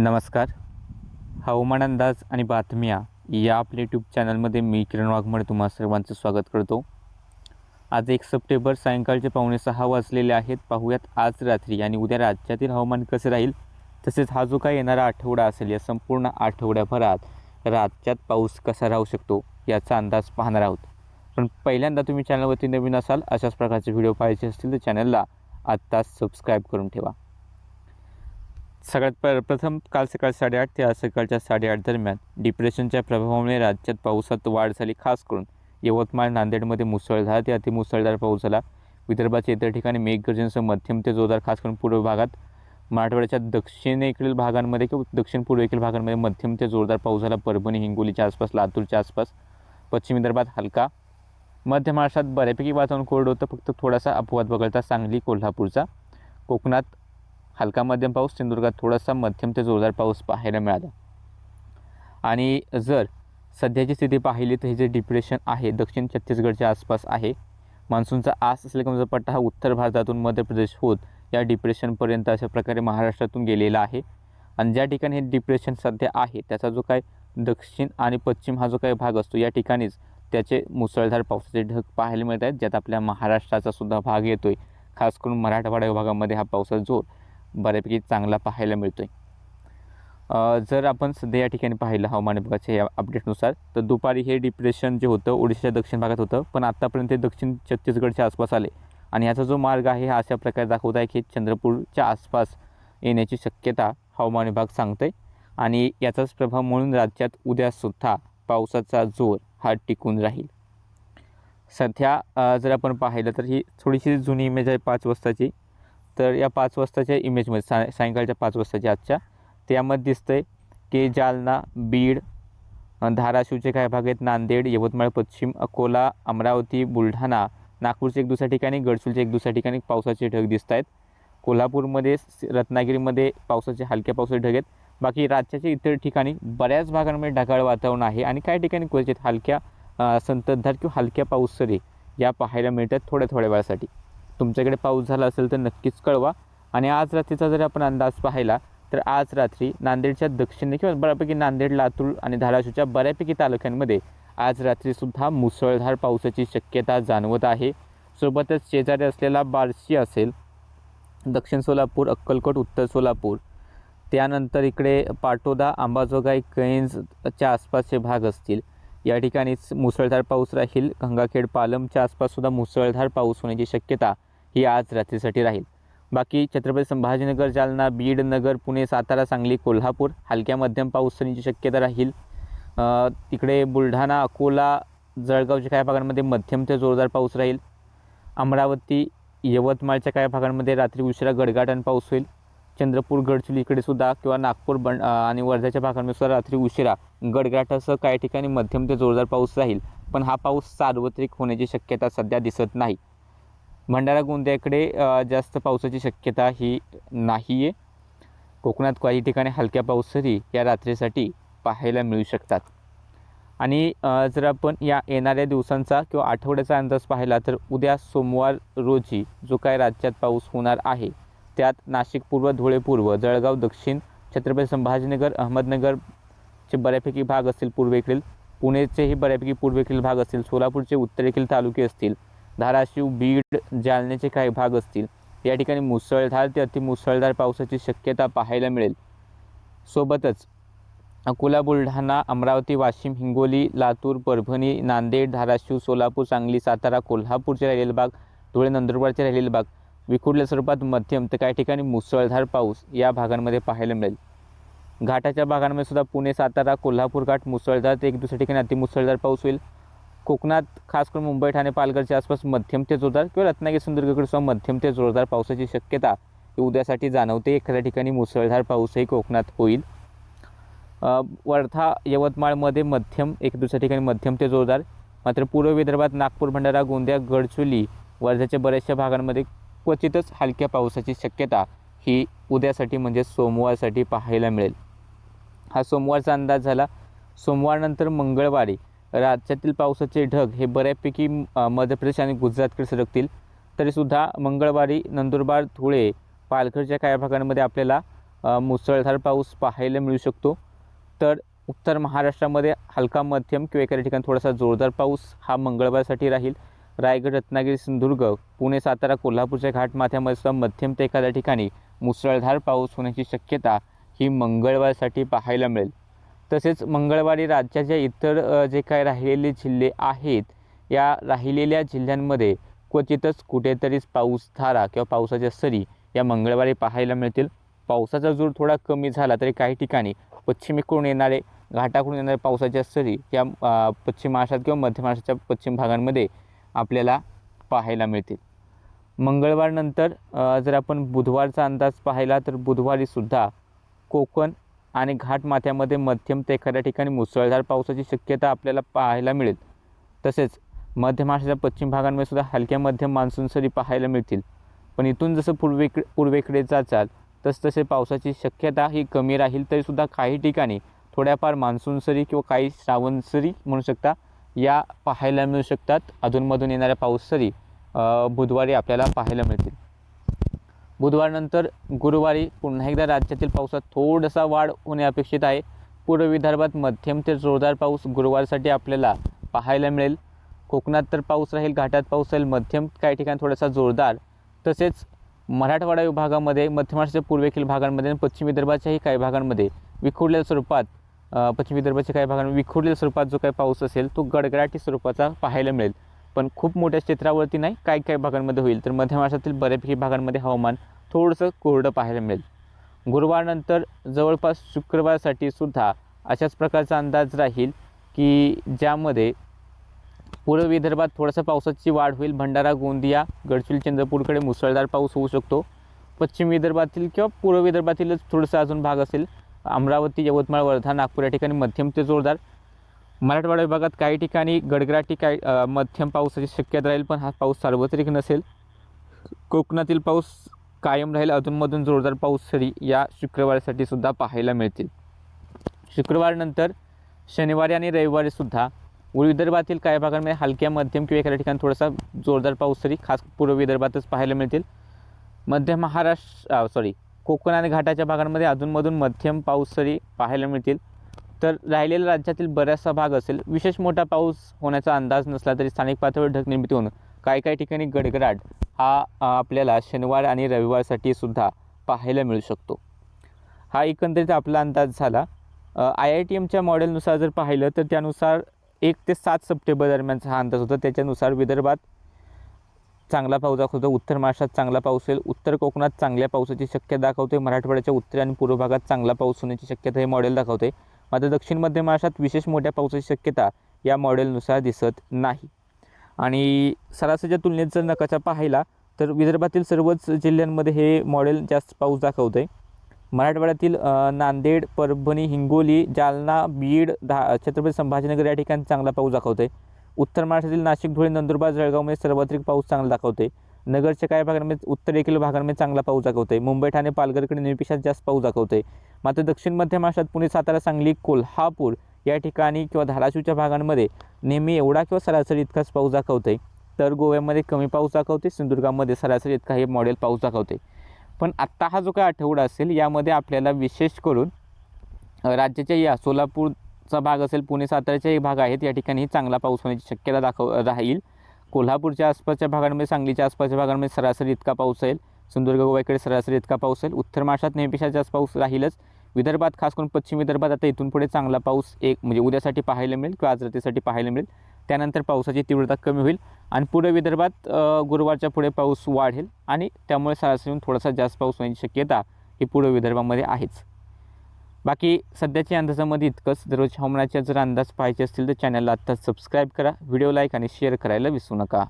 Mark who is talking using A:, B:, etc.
A: नमस्कार. हवामान अंदाज आणि बातम्या या आपल्या यूट्यूब चॅनलमध्ये मी किरण वाघमळे तुम्हा सर्वांचं स्वागत करतो. आज एक सप्टेंबर सायंकाळचे पावणे सहा वाजलेले आहेत. पाहूयात आज रात्री आणि उद्या राज्यातील हवामान कसे राहील? तसेच हा जो काय येणारा आठवडा असेल या संपूर्ण आठवड्याभरात राज्यात पाऊस कसा राहू शकतो याचा अंदाज पाहणार आहोत. पण पहिल्यांदा तुम्ही चॅनलवरती नवीन असाल अशाच प्रकारचे व्हिडिओ पाहायचे असतील तर चॅनलला आत्ताच सबस्क्राईब करून ठेवा. सगळ्यात प्र प्रथम काल सकाळ साडेआठ ते आज सकाळच्या साडेआठ दरम्यान डिप्रेशनच्या प्रभावामुळे राज्यात पावसात वाढ झाली. खास करून यवतमाळ नांदेडमध्ये मुसळधार ते अतिमुसळधार पाऊस झाला. विदर्भाच्या इतर ठिकाणी मेघगर्जनेसह मध्यम ते जोरदार खास करून पूर्व भागात मराठवाड्याच्या दक्षिणेकडील भागांमध्ये किंवा दक्षिण पूर्वेकडील भागांमध्ये मध्यम ते जोरदार पाऊस झाला. परभणी हिंगोलीच्या आसपास लातूरच्या आसपास पश्चिम विदर्भात हलका. मध्य महाराष्ट्रात बऱ्यापैकी वातावरण कोरडं होतं. फक्त थोडासा अपवाद वगळता सांगली कोल्हापूरचा. कोकणात हलका मध्यम पाऊस सिंधुदुर्गात थोडासा मध्यम ते जोरदार पाऊस पाहायला मिळाला. आणि जर सध्याची स्थिती पाहिली तर हे जे डिप्रेशन आहे दक्षिण छत्तीसगडच्या आसपास आहे मान्सूनचा आस असलेला पट्टा हा उत्तर भारतातून मध्य प्रदेश होत या डिप्रेशनपर्यंत अशा प्रकारे महाराष्ट्रातून गेलेला आहे. आणि ज्या ठिकाणी हे डिप्रेशन सध्या आहे त्याचा जो काय दक्षिण आणि पश्चिम हा जो काही भाग असतो या ठिकाणीच त्याचे मुसळधार पावसाचे ढग पाहायला मिळत आहेत ज्यात आपल्या महाराष्ट्राचा सुद्धा भाग येतो आहे खास करून मराठवाडा विभागामध्ये हा पावसाचा जोर बऱ्यापैकी चांगला पाहायला मिळतो आहे जर आपण सध्या या ठिकाणी पाहिलं हवामान विभागाच्या या अपडेटनुसार तर दुपारी हे डिप्रेशन जे होतं ओडिशाच्या दक्षिण भागात होतं पण आत्तापर्यंत ते दक्षिण छत्तीसगडच्या आसपास आले. आणि याचा जो मार्ग आहे हा अशा प्रकारे दाखवत आहे की चंद्रपूरच्या आसपास येण्याची शक्यता हवामान विभाग सांगतं आहे आणि याचाच प्रभाव म्हणून राज्यात उद्यासुद्धा पावसाचा जोर हा टिकून राहील. सध्या जर आपण पाहिलं तर ही थोडीशी जुनी इमेज आहे पाच वाजताची तर या पाच वाजताच्या इमेजमध्ये सा सायंकाळच्या पाच वाजताच्या आजच्या त्यामध्ये दिसतं आहे की जालना बीड धाराशिवचे काही भाग आहेत नांदेड यवतमाळ पश्चिम अकोला अमरावती बुलढाणा नागपूरचे एक दुसऱ्या ठिकाणी गडचुलचे एक दुसऱ्या ठिकाणी पावसाचे ढग दिसत आहेत कोल्हापूरमध्ये रत्नागिरीमध्ये पावसाचे हलक्या पावसाचे ढग आहेत. बाकी राज्याच्या इतर ठिकाणी बऱ्याच भागांमध्ये ढगाळ वातावरण आहे आणि काही ठिकाणी क्वचित हलक्या संततधार किंवा हलक्या पाऊससरी या पाहायला मिळतात थोड्या थोड्या वेळासाठी. तुमच्याकडे पाऊस झाला असेल तर नक्कीच कळवा. आणि आज रात्रीचा जर आपण अंदाज पाहिला तर आज रात्री नांदेडच्या दक्षिणे किंवा बऱ्यापैकी नांदेड लातूर आणि धाराशिवच्या बऱ्यापैकी तालुक्यांमध्ये आज रात्रीसुद्धा मुसळधार पावसाची शक्यता जाणवत आहे. सोबतच शेजारी असलेला बार्शी असेल दक्षिण सोलापूर अक्कलकोट उत्तर सोलापूर त्यानंतर इकडे पाटोदा अंबाजोगाई कैंजच्या आसपासचे भाग असतील. या ठिकाणीच मुसळधार पाऊस राहील. गंगाखेड पालमच्या आसपाससुद्धा मुसळधार पाऊस होण्याची शक्यता ही आज रात्रीसाठी राहील. बाकी छत्रपती संभाजीनगर जालना बीड नगर पुणे सातारा सांगली कोल्हापूर हलक्या मध्यम पाऊस होण्याची शक्यता राहील. तिकडे बुलढाणा अकोला जळगावच्या काही भागांमध्ये मध्यम ते जोरदार पाऊस राहील. अमरावती यवतमाळच्या काही भागांमध्ये रात्री उशिरा गडगाटन पाऊस होईल. चंद्रपूर गडचिरोली इकडे सुद्धा किंवा नागपूर बंड आणि वर्ध्याच्या भागांमध्ये सुद्धा रात्री उशिरा गडगाटासह काही ठिकाणी मध्यम ते जोरदार पाऊस राहील. पण हा पाऊस सार्वत्रिक होण्याची शक्यता सध्या दिसत नाही. भंडारा गोंदियाकडे जास्त पावसाची शक्यता ही नाही आहे कोकणात काही ठिकाणी हलक्या पाऊसही या रात्रीसाठी पाहायला मिळू शकतात. आणि जर आपण या येणाऱ्या दिवसांचा किंवा आठवड्याचा अंदाज पाहिला तर उद्या सोमवार रोजी जो काय राज्यात पाऊस होणार आहे त्यात नाशिक पूर्व धुळे पूर्व जळगाव दक्षिण छत्रपती संभाजीनगर अहमदनगरचे बऱ्यापैकी भाग असतील पूर्वेकडील पुणेचेही बऱ्यापैकी पूर्वेकडील भाग असतील सोलापूरचे उत्तरेकडील तालुके असतील धाराशिव बीड जालन्याचे काही भाग असतील. या ठिकाणी मुसळधार ते अतिमुसळधार पावसाची शक्यता पाहायला मिळेल. सोबतच अकोला बुलढाणा अमरावती वाशिम हिंगोली लातूर परभणी नांदेड धाराशिव सोलापूर सांगली सातारा कोल्हापूरचे राहिलेले भाग धुळे नंदुरबारचे राहिलेले भाग विखुरल्या स्वरूपात मध्यम तर काही ठिकाणी मुसळधार पाऊस या भागांमध्ये पाहायला मिळेल. घाटाच्या भागांमध्ये सुद्धा पुणे सातारा कोल्हापूर घाट मुसळधार ते एक दुसऱ्या ठिकाणी अतिमुसळधार पाऊस होईल. कोकणात खास करून मुंबई ठाणे पालघरच्या आसपास मध्यम ते जोरदार किंवा रत्नागिरी सिंधुदुर्गकडे सुद्धा मध्यम ते जोरदार पावसाची शक्यता ही उद्यासाठी जाणवते. एखाद्या ठिकाणी मुसळधार पाऊसही कोकणात होईल. वर्धा यवतमाळमध्ये मध्यम एक दुसऱ्या ठिकाणी मध्यम ते जोरदार. मात्र पूर्व विदर्भात नागपूर भंडारा गोंदिया गडचोली वर्ध्याच्या बऱ्याचशा भागांमध्ये क्वचितच हलक्या पावसाची शक्यता ही उद्यासाठी म्हणजे सोमवारसाठी पाहायला मिळेल. हा सोमवारचा अंदाज झाला. सोमवारनंतर मंगळवारी राज्यातील पावसाचे ढग हे बऱ्यापैकी मध्य प्रदेश आणि गुजरातकडे सरकतील. तरीसुद्धा मंगळवारी नंदुरबार धुळे पालघरच्या काही भागांमध्ये आपल्याला मुसळधार पाऊस पाहायला मिळू शकतो. तर उत्तर महाराष्ट्रामध्ये हलका मध्यम किंवा एखाद्या ठिकाणी थोडासा जोरदार पाऊस हा मंगळवारसाठी राहील. रायगड रत्नागिरी सिंधुदुर्ग पुणे सातारा कोल्हापूरच्या घाटमाथ्यामध्ये सुद्धा मध्यम ते एखाद्या ठिकाणी मुसळधार पाऊस होण्याची शक्यता ही मंगळवारसाठी पाहायला मिळेल. तसेच मंगळवारी राज्याच्या इतर जे काय राहिलेले जिल्हे आहेत या राहिलेल्या जिल्ह्यांमध्ये क्वचितच कुठेतरीच पाऊसधारा किंवा पावसाच्या सरी या मंगळवारी पाहायला मिळतील. पावसाचा जोर थोडा कमी झाला तरी काही ठिकाणी पश्चिमेकडून येणारे घाटाकडून येणारे पावसाच्या सरी या पश्चिम महाराष्ट्रात किंवा मध्य महाराष्ट्राच्या पश्चिम भागांमध्ये आपल्याला पाहायला मिळतील. मंगळवारनंतर जर आपण बुधवारचा अंदाज पाहिला तर बुधवारीसुद्धा कोकण आणि घाटमाथ्यामध्ये मध्यम ते एखाद्या ठिकाणी मुसळधार पावसाची शक्यता आपल्याला पाहायला मिळेल. तसेच मध्य महाराष्ट्राच्या पश्चिम भागांमध्ये सुद्धा हलक्या मध्यम मान्सून सरी पाहायला मिळतील. पण इथून जसं पूर्वेकडे पूर्वेकडे जाचाल तसतसे पावसाची शक्यता ही कमी राहील तरीसुद्धा काही ठिकाणी थोड्याफार मान्सून सरी किंवा काही श्रावण सरी म्हणू शकता या पाहायला मिळू शकतात. अधूनमधून येणाऱ्या पाऊस सरी बुधवारी आपल्याला पाहायला मिळतील. बुधवारनंतर गुरुवारी पुन्हा एकदा राज्यातील पावसात थोडासा वाढ होणे अपेक्षित आहे. पूर्व विदर्भात मध्यम ते जोरदार पाऊस गुरुवारसाठी आपल्याला पाहायला मिळेल. कोकणात तर पाऊस राहील घाटात पाऊस राहील मध्यम काही ठिकाणी थोडासा जोरदार. तसेच मराठवाडा विभागामध्ये मध्य महाराष्ट्राच्या भागांमध्ये आणि पश्चिम विदर्भाच्याही काही भागांमध्ये विखुरलेल्या स्वरूपात पश्चिम विदर्भाच्या काही भागांमध्ये विखुरलेल्या स्वरूपात जो काही पाऊस असेल तो गडगडाटी स्वरूपाचा पाहायला मिळेल. पण खूप मोठ्या क्षेत्रावरती नाही काही काही भागांमध्ये होईल. तर मध्य महाराष्ट्रातील बऱ्यापैकी भागांमध्ये हवामान थोडंसं कोरडं पाहायला मिळेल. गुरुवारनंतर जवळपास शुक्रवारसाठी सुद्धा अशाच प्रकारचा अंदाज राहील की ज्यामध्ये पूर्व विदर्भात थोडंसं पावसाची वाढ होईल. भंडारा गोंदिया गडचिरोली चंद्रपूरकडे मुसळधार पाऊस होऊ शकतो. पश्चिम विदर्भातील किंवा पूर्व विदर्भातीलच थोडंसं अजून भाग असेल. अमरावती यवतमाळ वर्धा नागपूर या ठिकाणी मध्यम ते जोरदार मराठवाडा विभागात काही ठिकाणी गडगडाटी काही मध्यम पावसाची शक्यता राहील पण हा पाऊस सार्वत्रिक नसेल. कोकणातील पाऊस कायम राहील अधूनमधून जोरदार पाऊस सरी या शुक्रवारसाठी सुद्धा पाहायला मिळतील. शुक्रवारनंतर शनिवारी आणि रविवारीसुद्धा विदर्भातील काही भागांमध्ये हलक्या मध्यम किंवा एखाद्या ठिकाणी थोडासा जोरदार पाऊस तरी खास पूर्व विदर्भातच पाहायला मिळतील. मध्य महाराष्ट्र सॉरी कोकण आणि घाटाच्या भागांमध्ये अधूनमधून मध्यम पाऊस तरी पाहायला मिळतील. तर राहिलेल्या राज्यातील बराचसा भाग असेल विशेष मोठा पाऊस होण्याचा अंदाज नसला तरी स्थानिक पातळीवर ढगनिर्मिती होऊन काही काही ठिकाणी गडगडाट हा आपल्याला शनिवार आणि रविवारसाठी सुद्धा पाहायला मिळू शकतो. हा एकंदरीत आपला अंदाज झाला. आय आय टी एमच्या मॉडेलनुसार जर पाहिलं तर त्यानुसार एक ते सात सप्टेंबर दरम्यानचा हा अंदाज होता. त्याच्यानुसार विदर्भात चांगला पाऊस दाखवतो उत्तर महाराष्ट्रात चांगला पाऊस होईल उत्तर कोकणात चांगल्या पावसाची शक्यता दाखवते मराठवाड्याच्या उत्तर आणि पूर्व भागात चांगला पाऊस होण्याची शक्यता हे मॉडेल दाखवते. मात्र दक्षिण मध्य महाराष्ट्रात विशेष मोठ्या पावसाची शक्यता या मॉडेलनुसार दिसत नाही. आणि सरासरीच्या तुलनेत जर नकाशा पाहिला तर विदर्भातील सर्वच जिल्ह्यांमध्ये हे मॉडेल जास्त पाऊस दाखवतं आहे मराठवाड्यातील नांदेड परभणी हिंगोली जालना बीड धा छत्रपती संभाजीनगर या ठिकाणी चांगला पाऊस दाखवतो आहे उत्तर महाराष्ट्रातील नाशिक धुळे नंदुरबार जळगावमध्ये सर्वाधिक पाऊस चांगला दाखवते नगरच्या काही भागांमध्ये म्हणजे उत्तरेकडील भागांमध्ये चांगला पाऊस दाखवते मुंबई ठाणे पालघरकडे नेहमीपेक्षा जास्त पाऊस दाखवते मात्र दक्षिण मध्य महाराष्ट्रात पुणे सातारा सांगली कोल्हापूर या ठिकाणी किंवा धाराशिवच्या भागांमध्ये नेहमी एवढा किंवा सरासरी इतकाच पाऊस दाखवते तर गोव्यामध्ये कमी पाऊस दाखवते सिंधुदुर्गामध्ये सरासरी इतका हे मॉडेल पाऊस दाखवते पण आत्ता हा जो काय आठवडा असेल यामध्ये आपल्याला विशेष करून राज्याच्या या सोलापूरचा भाग असेल पुणे साताऱ्याच्याही भाग आहेत या ठिकाणी चांगला पाऊस होण्याची शक्यता दाखव राहील. कोल्हापूरच्या आसपासच्या भागांमध्ये म्हणजे सांगलीच्या आसपासच्या भागांमध्ये सरासरी इतका पाऊस येईल. सिंधुदुर्ग गोव्याकडे सरासरी इतका पाऊस येईल. उत्तर महाराष्ट्रात नेहमीपेक्षा जास्त पाऊस राहीलच. विदर्भात खास करून पश्चिम विदर्भात आता इथून पुढे चांगला पाऊस एक म्हणजे उद्यासाठी पाहायला मिळेल किंवा आज रात्रीसाठी पाहायला मिळेल. त्यानंतर पावसाची तीव्रता कमी होईल आणि पूर्व विदर्भात गुरुवारच्या पुढे पाऊस वाढेल आणि त्यामुळे सरासरीहून थोडासा जास्त पाऊस होण्याची शक्यता ही पूर्व विदर्भामध्ये आहेच. बाकी सध्याच्या अंदाजामध्ये इतकंच. दररोज हवामानाच्या जर अंदाज पाहायचे असतील तर चॅनलला आत्ताच सबस्क्राईब करा. व्हिडिओ लाईक आणि शेअर करायला विसरू नका.